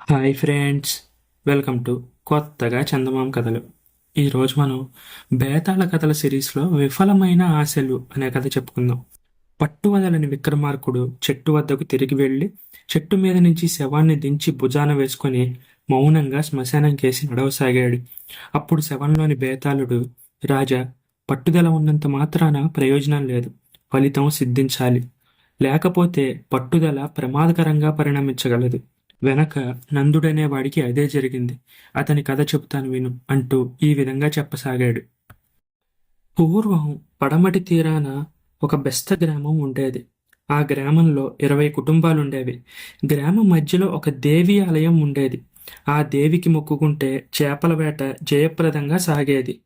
Hi friends welcome to కొత్తగా చందమామ కథలు. ఈరోజు మనం బేతాళ కథల సిరీస్లో విఫలమైన ఆశలు అనే కథ చెప్పుకుందాం. పట్టువదలని విక్రమార్కుడు చెట్టు వద్దకు తిరిగి వెళ్ళి చెట్టు మీద నుంచి శవాన్ని దించి భుజాన వేసుకొని మౌనంగా శ్మశానం కేసి నడవసాగాడు. అప్పుడు శవంలోని బేతాళుడు రాజా పట్టుదల ఉన్నంత మాత్రాన ప్రయోజనం లేదు ఫలితం సిద్ధించాలి. లేకపోతే పట్టుదల ప్రమాదకరంగా పరిణమించగలదు. వెనక నందుడనే వాడికి అదే జరిగింది. అతని కథ చెబుతాను విను అంటూ ఈ విధంగా చెప్పసాగాడు. పూర్వం పడమటి తీరాన ఒక బెస్త గ్రామం ఉండేది. ఆ గ్రామంలో ఇరవై కుటుంబాలుండేవి. గ్రామం మధ్యలో ఒక దేవి ఆలయం ఉండేది. ఆ దేవికి మొక్కుకుంటే చేపల వేట జయప్రదంగా సాగేది.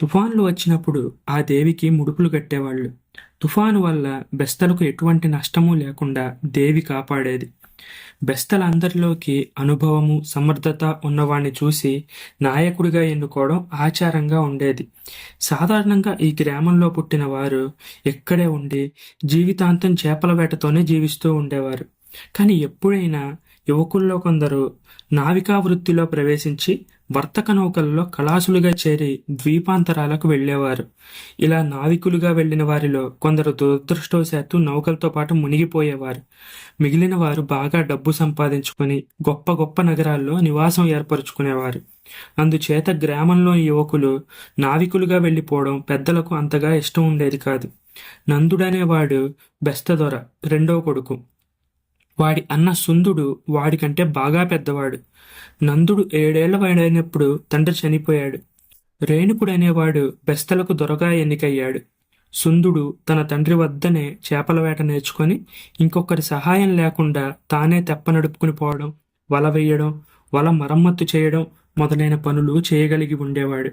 తుఫాన్లు వచ్చినప్పుడు ఆ దేవికి ముడుపులు కట్టేవాళ్ళు. తుఫాను వల్ల బెస్తలకు ఎటువంటి నష్టము లేకుండా దేవి కాపాడేది. బెస్తలందరిలోకి అనుభవము సమర్థత ఉన్నవాణ్ణి చూసి నాయకుడిగా ఎన్నుకోవడం ఆచారంగా ఉండేది. సాధారణంగా ఈ గ్రామంలో పుట్టిన వారు ఇక్కడే ఉండి జీవితాంతం చేపల వేటతోనే జీవిస్తూ ఉండేవారు. కానీ ఎప్పుడైనా యువకుల్లో కొందరు నావికా వృత్తిలో ప్రవేశించి వర్తక నౌకల్లో కళాసులుగా చేరి ద్వీపాంతరాలకు వెళ్ళేవారు. ఇలా నావికులుగా వెళ్ళిన వారిలో కొందరు దురదృష్టవశాత్తు నౌకలతో పాటు మునిగిపోయేవారు. మిగిలిన వారు బాగా డబ్బు సంపాదించుకొని గొప్ప గొప్ప నగరాల్లో నివాసం ఏర్పరచుకునేవారు. అందుచేత గ్రామంలోని యువకులు నావికులుగా వెళ్ళిపోవడం పెద్దలకు అంతగా ఇష్టం ఉండేది కాదు. నందుడనేవాడు బెస్తదొర రెండో కొడుకు. వాడి అన్న సుందుడు వాడికంటే బాగా పెద్దవాడు. నందుడు ఏడేళ్ళ వాడైనప్పుడు తండ్రి చనిపోయాడు. రేణుకుడు అనేవాడు బెస్తలకు దొరగా ఎన్నికయ్యాడు. సుందుడు తన తండ్రి వద్దనే చేపల వేట నేర్చుకొని ఇంకొకరి సహాయం లేకుండా తానే తెప్ప నడుపుకుని పోవడం వల వేయడం వల మరమ్మత్తు చేయడం మొదలైన పనులు చేయగలిగి ఉండేవాడు.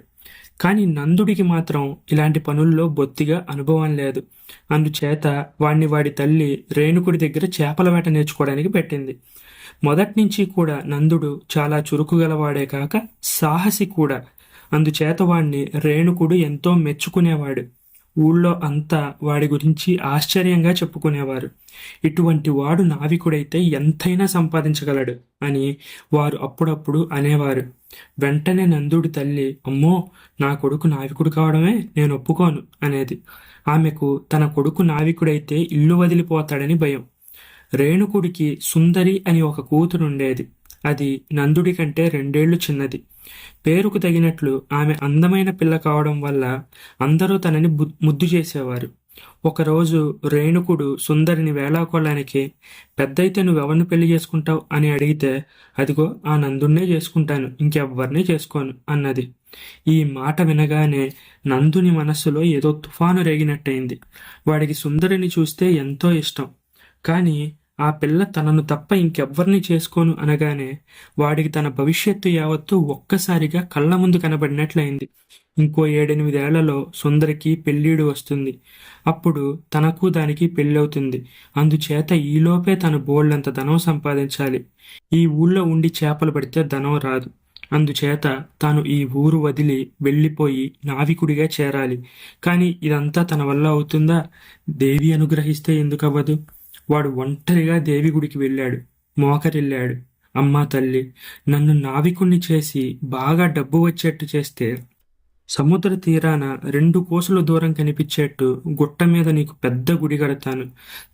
కానీ నందుడికి మాత్రం ఇలాంటి పనుల్లో బొత్తిగా అనుభవం లేదు. అందుచేత వాణ్ణి వాడి తల్లి రేణుకుడి దగ్గర చేపల వేట నేర్చుకోవడానికి పెట్టింది. మొదటి నుంచి కూడా నందుడు చాలా చురుకుగలవాడే కాక సాహసి కూడా. అందుచేత వాణ్ణి రేణుకుడు ఎంతో మెచ్చుకునేవాడు. ఊళ్ళో అంతా వాడి గురించి ఆశ్చర్యంగా చెప్పుకునేవారు. ఇటువంటి వాడు నావికుడైతే ఎంతైనా సంపాదించగలడు అని వారు అప్పుడప్పుడు అనేవారు. వెంటనే నందుడి తల్లి అమ్మో నా కొడుకు నావికుడు కావడమే నేను ఒప్పుకోను అనేది. ఆమెకు తన కొడుకు నావికుడైతే ఇల్లు వదిలిపోతాడని భయం. రేణుకుడికి సుందరి అని ఒక కూతురుండేది. అది నందుడి కంటే రెండేళ్ళు చిన్నది. పేరుకు తగినట్లు ఆమె అందమైన పిల్ల కావడం వల్ల అందరూ తనని ముద్దు చేసేవారు. ఒకరోజు రేణుకుడు సుందరిని వేళాకోళానికి పెద్దయితే నువ్వెవరిని పెళ్ళి చేసుకుంటావు? అని అడిగితే అదిగో ఆ నందున్నే చేసుకుంటాను ఇంకెవ్వరినీ చేసుకోను అన్నది. ఈ మాట వినగానే నందుని మనస్సులో ఏదో తుఫాను రేగినట్టయింది. వాడికి సుందరిని చూస్తే ఎంతో ఇష్టం. కానీ ఆ పిల్ల తనను తప్ప ఇంకెవ్వరిని చేసుకోను అనగానే వాడికి తన భవిష్యత్తు యావత్తు ఒక్కసారిగా కళ్ళ ముందు కనబడినట్లయింది. ఇంకో ఏడెనిమిదేళ్ళలో సుందరికి పెళ్ళీడు వస్తుంది. అప్పుడు తనకు దానికి పెళ్ళవుతుంది. అందుచేత ఈలోపే తన బోల్డంత ధనం సంపాదించాలి. ఈ ఊళ్ళో ఉండి చేపలు పడితే ధనం రాదు. అందుచేత తాను ఈ ఊరు వదిలి వెళ్ళిపోయి నావికుడిగా చేరాలి. కానీ ఇదంతా తన వల్ల అవుతుందా? దేవి అనుగ్రహిస్తే ఎందుకవ్వదు? వాడు ఒంటరిగా దేవి గుడికి వెళ్ళాడు మోకరిల్లాడు. అమ్మా తల్లి నన్ను నావికుణ్ణి చేసి బాగా డబ్బు వచ్చేట్టు చేస్తే సముద్ర తీరాన రెండు కోసుల దూరం కనిపించేట్టు గుట్ట మీద నీకు పెద్ద గుడి కడతాను.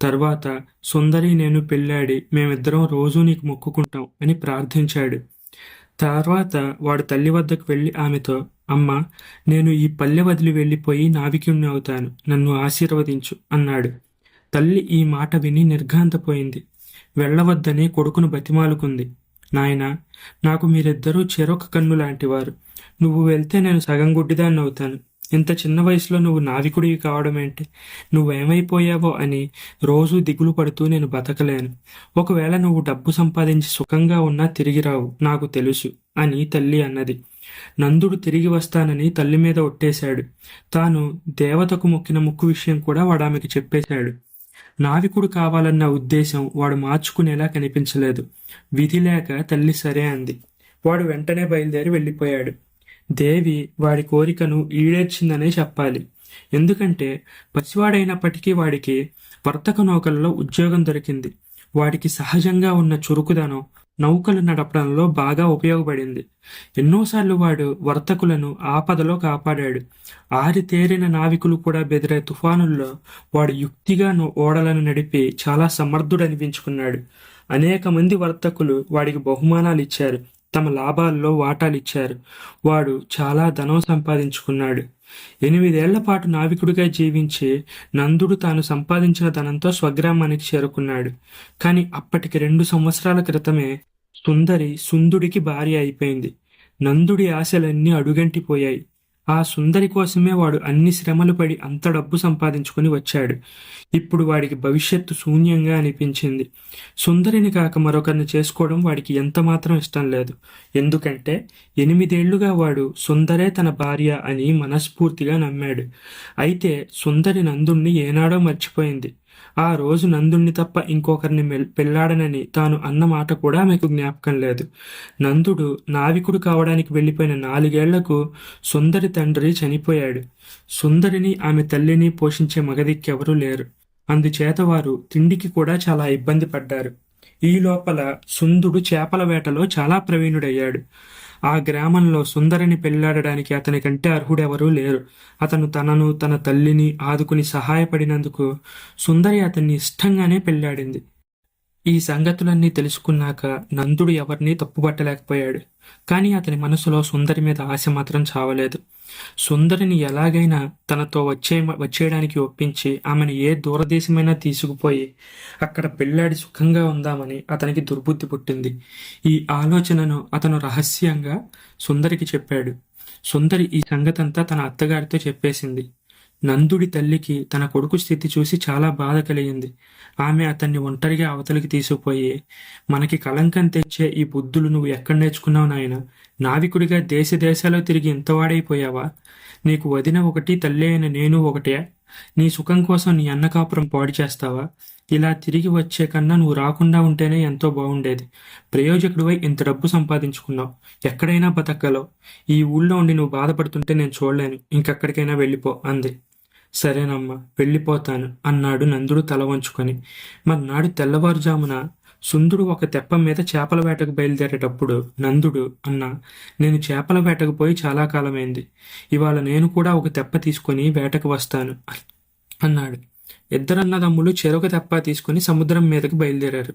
తర్వాత సుందరి నేను పెళ్ళాడి మేమిద్దరం రోజూ నీకు మొక్కుకుంటాం అని ప్రార్థించాడు. తర్వాత వాడు తల్లి వద్దకు వెళ్ళి ఆమెతో అమ్మ నేను ఈ పల్లె వదిలి వెళ్ళిపోయి నావికుణ్ణి అవుతాను నన్ను ఆశీర్వదించు అన్నాడు. తల్లి ఈ మాట విని నిర్ఘాంతపోయింది. వెళ్ళవద్దని కొడుకును బతిమాలుకుంది. నాయనా నాకు మీరిద్దరూ చెరొక కన్ను లాంటివారు. నువ్వు వెళ్తే నేను సగం గుడ్డిదాన్ని అవుతాను. ఇంత చిన్న వయసులో నువ్వు నావికుడివి కావడం ఏంటి? నువ్వేమైపోయావో అని రోజూ దిగులు పడుతూ నేను బతకలేను. ఒకవేళ నువ్వు డబ్బు సంపాదించి సుఖంగా ఉన్నా తిరిగి రావు నాకు తెలుసు అని తల్లి అన్నది. నందుడు తిరిగి వస్తానని తల్లి మీద ఒట్టేశాడు. తాను దేవతకు మొక్కిన ముక్కు విషయం కూడా వాడు చెప్పేశాడు. నావికుడు కావాలన్న ఉద్దేశం వాడు మార్చుకునేలా కనిపించలేదు. విధి లేక తల్లి సరే అంది. వాడు వెంటనే బయలుదేరి వెళ్ళిపోయాడు. దేవి వాడి కోరికను ఈడేర్చిందనే చెప్పాలి. ఎందుకంటే పసివాడైనప్పటికీ వాడికి వర్తక నౌకల్లో ఉద్యోగం దొరికింది. వాడికి సహజంగా ఉన్న చురుకుదనం నౌకలు నడపడంలో బాగా ఉపయోగపడింది. ఎన్నోసార్లు వాడు వర్తకులను ఆపదలో కాపాడాడు. ఆరితేరిన నావికులు కూడా బెదిరే తుఫానుల్లో వాడు యుక్తిగా ఓడలను నడిపి చాలా సమర్థుడనిపించుకున్నాడు. అనేక మంది వర్తకులు వాడికి బహుమానాలు ఇచ్చారు. తమ లాభాల్లో వాటాలిచ్చారు. వాడు చాలా ధనం సంపాదించుకున్నాడు. ఎనిమిదేళ్ళ పాటు నావికుడిగా జీవించి నందుడు తాను సంపాదించిన ధనంతో స్వగ్రామానికి చేరుకున్నాడు. కానీ అప్పటికి రెండు సంవత్సరాల క్రితమే సుందరి సుందుడికి భార్య అయిపోయింది. నందుడి ఆశలన్నీ అడుగంటిపోయాయి. ఆ సుందరి కోసమే వాడు అన్ని శ్రమలు పడి అంత డబ్బు సంపాదించుకుని వచ్చాడు. ఇప్పుడు వాడికి భవిష్యత్తు శూన్యంగా అనిపించింది. సుందరిని కాక మరొకరిని చేసుకోవడం వాడికి ఎంత మాత్రం ఇష్టం లేదు. ఎందుకంటే ఎనిమిదేళ్ళుగా వాడు సుందరే తన భార్య అని మనస్ఫూర్తిగా నమ్మాడు. అయితే సుందరి నందుణ్ణి ఏనాడో మర్చిపోయింది. ఆ రోజు నందుణ్ణి తప్ప ఇంకొకరిని పెళ్ళాడనని తాను అన్న మాట కూడా ఆమెకు జ్ఞాపకం లేదు. నందుడు నావికుడు కావడానికి వెళ్ళిపోయిన నాలుగేళ్ళకు సుందరి తండ్రి చనిపోయాడు. సుందరిని ఆమె తల్లిని పోషించే మగదిక్కెవరూ లేరు. అందుచేత వారు తిండికి కూడా చాలా ఇబ్బంది పడ్డారు. ఈ లోపల సుందుడు చేపల వేటలో చాలా ప్రవీణుడయ్యాడు. ఆ గ్రామంలో సుందరిని పెళ్ళాడడానికి అతని కంటే అర్హుడెవరూ లేరు. అతను తనను తన తల్లిని ఆదుకుని సహాయపడినందుకు సుందరి అతన్ని ఇష్టంగానే పెళ్ళాడింది. ఈ సంగతులన్నీ తెలుసుకున్నాక నందుడు ఎవరిని తప్పుపట్టలేకపోయాడు. కానీ అతని మనసులో సుందరి మీద ఆశ మాత్రం చావలేదు. సుందరిని ఎలాగైనా తనతో వచ్చే వచ్చేయడానికి ఒప్పించి ఆమెను ఏ దూరదేశమైనా తీసుకుపోయి అక్కడ పెళ్ళాడి సుఖంగా ఉందామని అతనికి దుర్బుద్ధి పుట్టింది. ఈ ఆలోచనను అతను రహస్యంగా సుందరికి చెప్పాడు. సుందరి ఈ సంగతంతా తన అత్తగారితో చెప్పేసింది. నందుడి తల్లికి తన కొడుకు స్థితి చూసి చాలా బాధ కలిగింది. ఆమె అతన్ని ఒంటరిగా అవతలికి తీసుకుపోయి మనకి కళంకం తెచ్చే ఈ బుద్ధులు నువ్వు ఎక్కడ నేర్చుకున్నావు నాయన? నావికుడిగా దేశ దేశాల్లో తిరిగి ఇంతవాడైపోయావా నీకు వదిన ఒకటి తల్లి అయిన నేను ఒకటే. నీ సుఖం కోసం నీ అన్న కాపురం పాడు చేస్తావా? ఇలా తిరిగి వచ్చే కన్నా నువ్వు రాకుండా ఉంటేనే ఎంతో బాగుండేది. ప్రయోజకుడివై ఇంత డబ్బు సంపాదించుకున్నావు. ఎక్కడైనా బతకగలవు. ఈ ఊళ్ళో ఉండి నువ్వు బాధపడుతుంటే నేను చూడలేను. ఇంకెక్కడికైనా వెళ్ళిపో అంది. సరేనమ్మా వెళ్ళిపోతాను అన్నాడు నందుడు తల వంచుకొని. మర్నాడు తెల్లవారుజామున సుందుడు ఒక తెప్ప మీద చేపల వేటకు బయలుదేరేటప్పుడు నందుడు అన్న నేను చేపల వేటకు పోయి చాలా కాలమైంది. ఇవాళ నేను కూడా ఒక తెప్ప తీసుకొని వేటకు వస్తాను అన్నాడు. ఇద్దరన్నదమ్ములు చెరొక తెప్ప తీసుకుని సముద్రం మీదకి బయలుదేరారు.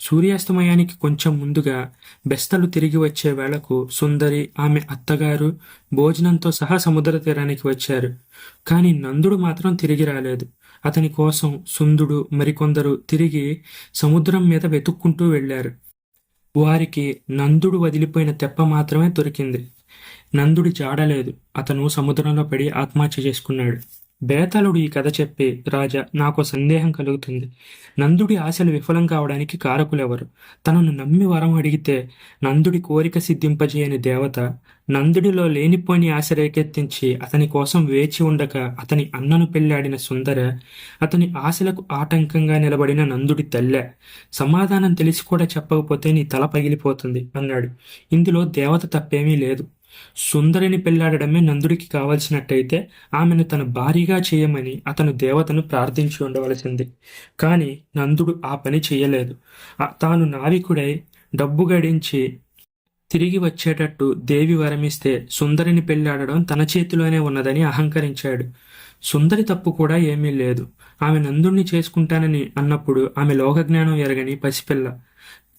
సూర్యాస్తమయానికి కొంచెం ముందుగా బెస్తలు తిరిగి వచ్చే వేళకు సుందరి ఆమె అత్తగారు భోజనంతో సహా సముద్ర తీరానికి వచ్చారు. కానీ నందుడు మాత్రం తిరిగి రాలేదు. అతని కోసం సుందుడు మరికొందరు తిరిగి సముద్రం మీద వెతుక్కుంటూ వెళ్ళారు. వారికి నందుడు వదిలిపోయిన తెప్ప మాత్రమే దొరికింది. నందుడి జాడలేదు. అతను సముద్రంలో పడి ఆత్మహత్య చేసుకున్నాడు. బేతాళుడు ఈ కథ చెప్పి రాజా నాకు సందేహం కలుగుతుంది. నందుడి ఆశలు విఫలం కావడానికి కారకులెవరు? తనను నమ్మి వరం అడిగితే నందుడి కోరిక సిద్ధింపజేయని దేవత నందుడిలో లేనిపోని ఆశ రేకెత్తించి అతని కోసం వేచి ఉండక అతని అన్నను పెళ్ళాడిన సుందర అతని ఆశలకు ఆటంకంగా నిలబడిన నందుడి తల్లె. సమాధానం తెలిసి కూడా చెప్పకపోతే నీ తల పగిలిపోతుంది అన్నాడు. ఇందులో దేవత తప్పేమీ లేదు. సుందరిని పెళ్ళాడడమే నందుడికి కావలసినట్టయితే ఆమెను తన భారీగా చేయమని అతను దేవతను ప్రార్థించి ఉండవలసింది. కానీ నందుడు ఆ పని చేయలేదు తాను నావికుడై డబ్బు గడించి తిరిగి వచ్చేటట్టు దేవి వరమిస్తే సుందరిని పెళ్ళాడడం తన చేతిలోనే ఉన్నదని అహంకరించాడు. సుందరి తప్పు కూడా ఏమీ లేదు. ఆమె నందుణ్ణి చేసుకుంటానని అన్నప్పుడు ఆమె లోకజ్ఞానం ఎరగని పసిపిల్ల.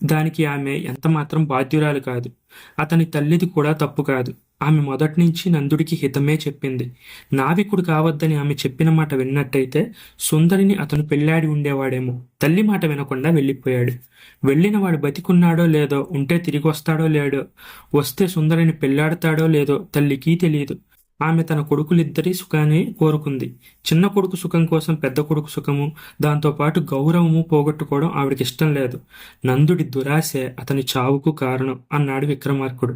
దానికి ఆమె ఎంతమాత్రం బాధ్యురాలు కాదు. అతని తల్లిది కూడా తప్పు కాదు. ఆమె మొదటి నుంచి నందుడికి హితమే చెప్పింది. నావికుడు కావద్దని ఆమె చెప్పిన మాట విన్నట్టయితే సుందరిని అతను పెళ్ళాడి ఉండేవాడేమో. తల్లి మాట వినకుండా వెళ్ళిపోయాడు. వెళ్ళిన వాడు బతికున్నాడో లేదో ఉంటే తిరిగి వస్తాడో లేడో వస్తే సుందరిని పెళ్ళాడతాడో లేదో తల్లికి తెలియదు. ఆమె తన కొడుకులిద్దరి సుఖాన్ని కోరుకుంది. చిన్న కొడుకు సుఖం కోసం పెద్ద కొడుకు సుఖము దాంతోపాటు గౌరవము పోగొట్టుకోవడం ఆవిడకి ఇష్టం లేదు. నందుడి దురాశే అతని చావుకు కారణం అన్నాడు విక్రమార్కుడు.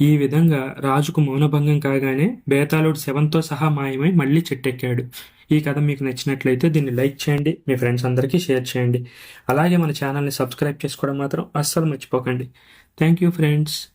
ఈ విధంగా రాజుకు మౌనభంగం కాగానే బేతాళుడు శవంతో సహా మాయమై మళ్ళీ చెట్టెక్కాడు. ఈ కథ మీకు నచ్చినట్లయితే దీన్ని లైక్ చేయండి మీ ఫ్రెండ్స్ అందరికీ షేర్ చేయండి. అలాగే మన ఛానల్ని సబ్స్క్రైబ్ చేసుకోవడం మాత్రం అస్సలు మర్చిపోకండి. Thank you friends.